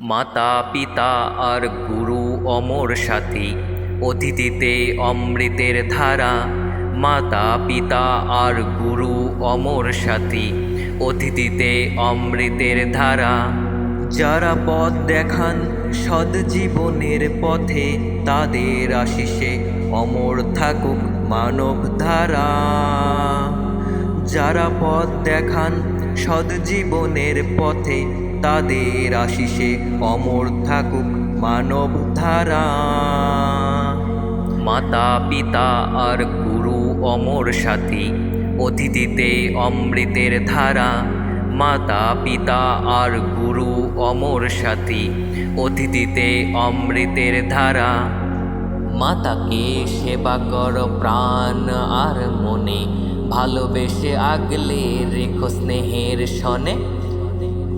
মাতা পিতা আর গুরু অমর সাথী, অতিথিতে অমৃতের ধারা মাতা পিতা আর গুরু অমর সাথী, অতিথিতে অমৃতের ধারা। যারা পথ দেখান সদ জীবনের পথে, তাদের আশিসে অমর থাকুক মানব ধারা। যারা পথ দেখান সদ জীবনের পথে তাদের আশিসে অমর থাকুক মানব ধারা। মাতা, পিতা আর গুরু অমর সাথী, অতিথিতে অমৃতের ধারা। মাতা, পিতা আর গুরু অমর সাথী, অতিথিতে অমৃতের ধারা। মাতাকে সেবা কর প্রাণ আর মনে, ভালোবেসে আগলে রেখো স্নেহের সনে।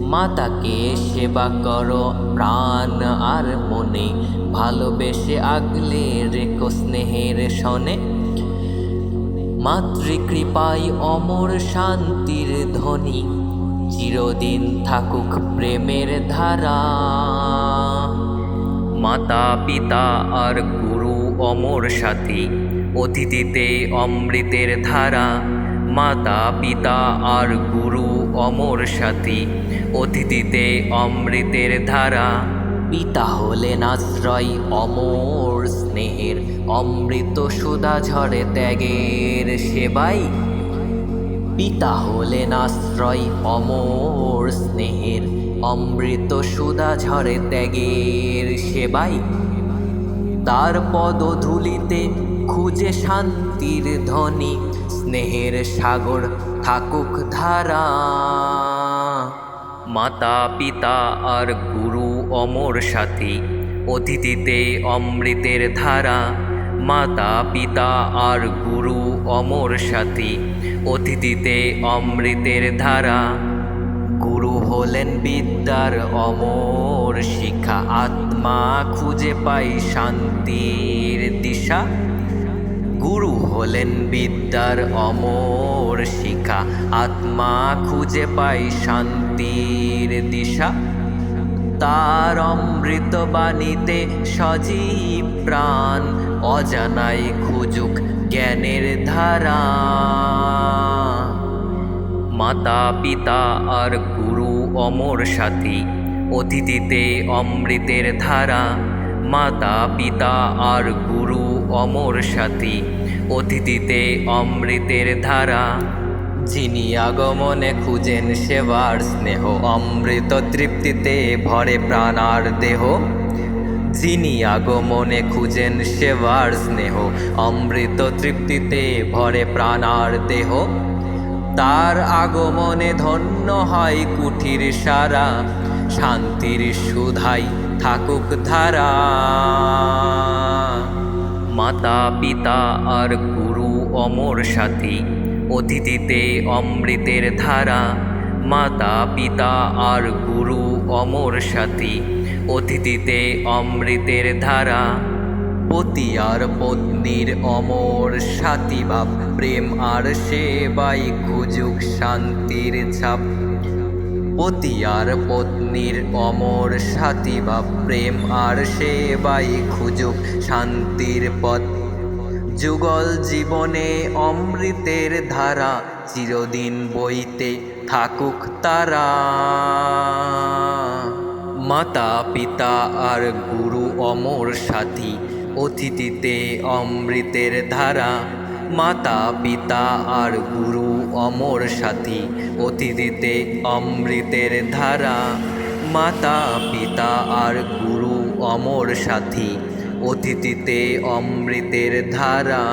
মাতাকে সেবা করো, প্রাণ আর মনে। ভালোবেসে আগলে রেখো স্নেহের সনে। মাতৃকৃপায় অমর শান্তির ধ্বনি, চিরদিন থাকুক প্রেমের ধারা। মাতা, পিতা আর গুরু অমর সাথী, অতিথিতে অমৃতের ধারা। মাতা, পিতা আর গুরু অমর সাথী, অতিথিতে অমৃতের ধারা। পিতা হলেন আশ্রয়, অমর স্নেহের, অমৃত সুধা ঝরে ত্যাগের সেবাই। পিতা হলেন আশ্রয়, অমর স্নেহের, অমৃত সুধা ঝরে ত্যাগের সেবাই। তার পদধূলিতে খুঁজে শান্তির ধ্বনি। স্নেহের সাগর থাকুক ধারা। মাতা, পিতা আর গুরু অমর সাথী অতিথিতে অমৃতের ধারা। মাতা, পিতা আর গুরু অমর সাথী অতিথিতে অমৃতের ধারা। গুরু হলেন বিদ্যার অমর শিক্ষা আত্মা খুঁজে পাই শান্তির দিশা। হলেন বিদ্যার অমর শিখা। আত্মা খুঁজে পাই শান্তির দিশা। তার অমৃত বাণীতে সজীব প্রাণ, অজানাই খুঁজুক জ্ঞানের ধারা। মাতা, পিতা আর গুরু অমর সাথী, অতিথিতে অমৃতের ধারা। মাতা, পিতা আর গুরু অমর সাথী অতিথিতে অমৃতের ধারা। যিনি আগমনে খুঁজেন সেবার স্নেহ, অমৃত তৃপ্তিতে ভরে প্রাণার দেহ। যিনি আগমনে খুঁজেন সেবার স্নেহ, অমৃত তৃপ্তিতে ভরে প্রাণ আর দেহ। তার আগমনে ধন্য হয় কুঠির সারা, শান্তির সুধাই থাকুক ধারা। মাতা পিতা আর গুরু অমর সাথী। অতিথিতে অমৃতের ধারা মাতা পিতা আর গুরু অমর সাথী। অতিথিতে অমৃতের ধারা, পতি আর পত্নীর অমর সাথী ভাব প্রেম আর সেবাই খুঁজুক শান্তির ছাপ। পতি আর পত্নীর অমর সাথী ভাব প্রেম আর সেবাই খুঁজুক শান্তির পথ। যুগল জীবনে অমৃতের ধারা চিরদিন বইতে থাকুক তারা। মাতা, পিতা আর গুরু অমর সাথী, অতিথিতে অমৃতের ধারা মাতা, পিতা আর গুরু অমর সাথী, অতিথিতে অমৃতের ধারা। মাতা, পিতা আর গুরু অমর সাথী, অতিথিতে অমৃতের ধারা।